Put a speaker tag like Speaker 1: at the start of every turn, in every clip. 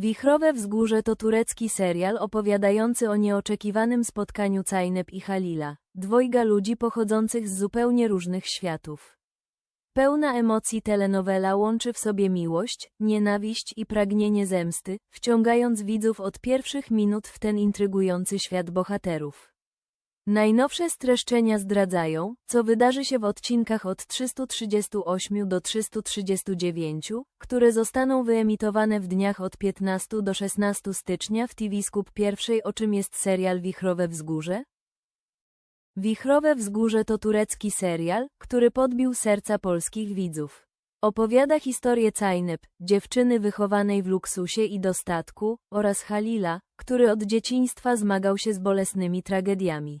Speaker 1: Wichrowe Wzgórze to turecki serial opowiadający o nieoczekiwanym spotkaniu Cajnep i Halila, dwojga ludzi pochodzących z zupełnie różnych światów. Pełna emocji telenowela łączy w sobie miłość, nienawiść i pragnienie zemsty, wciągając widzów od pierwszych minut w ten intrygujący świat bohaterów. Najnowsze streszczenia zdradzają, co wydarzy się w odcinkach od 338 do 339, które zostaną wyemitowane w dniach od 15 do 16 stycznia w TV Skup pierwszej o czym jest serial Wichrowe Wzgórze? Wichrowe Wzgórze to turecki serial, który podbił serca polskich widzów. Opowiada historię Cajnep, dziewczyny wychowanej w luksusie i dostatku, oraz Halila, który od dzieciństwa zmagał się z bolesnymi tragediami.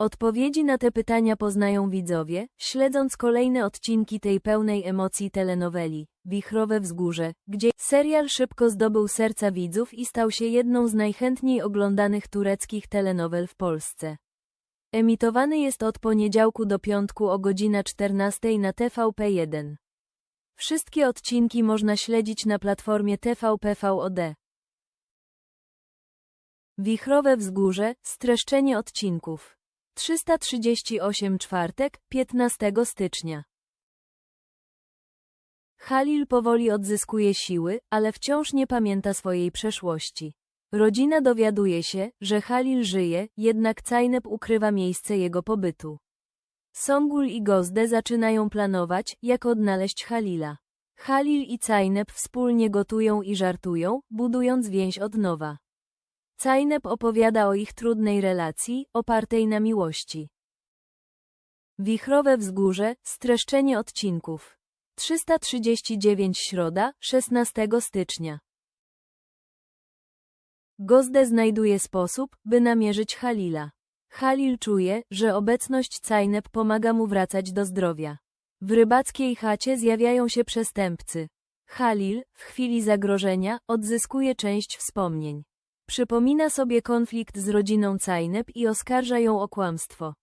Speaker 1: Odpowiedzi na te pytania poznają widzowie, śledząc kolejne odcinki tej pełnej emocji telenoweli, Wichrowe Wzgórze, gdzie serial szybko zdobył serca widzów i stał się jedną z najchętniej oglądanych tureckich telenowel w Polsce. Emitowany jest od poniedziałku do piątku o godzina 14 na TVP1. Wszystkie odcinki można śledzić na platformie TVP VOD. Wichrowe Wzgórze, streszczenie odcinków. 338 czwartek, 15 stycznia. Halil powoli odzyskuje siły, ale wciąż nie pamięta swojej przeszłości. Rodzina dowiaduje się, że Halil żyje, jednak Cajnep ukrywa miejsce jego pobytu. Songul i Gozde zaczynają planować, jak odnaleźć Halila. Halil i Cajnep wspólnie gotują i żartują, budując więź od nowa. Cajnep opowiada o ich trudnej relacji, opartej na miłości. Wichrowe Wzgórze, streszczenie odcinków. 339 Środa, 16 stycznia. Gozde znajduje sposób, by namierzyć Halila. Halil czuje, że obecność Cajnep pomaga mu wracać do zdrowia. W rybackiej chacie zjawiają się przestępcy. Halil, w chwili zagrożenia, odzyskuje część wspomnień. Przypomina sobie konflikt z rodziną Cajnep i oskarża ją o kłamstwo.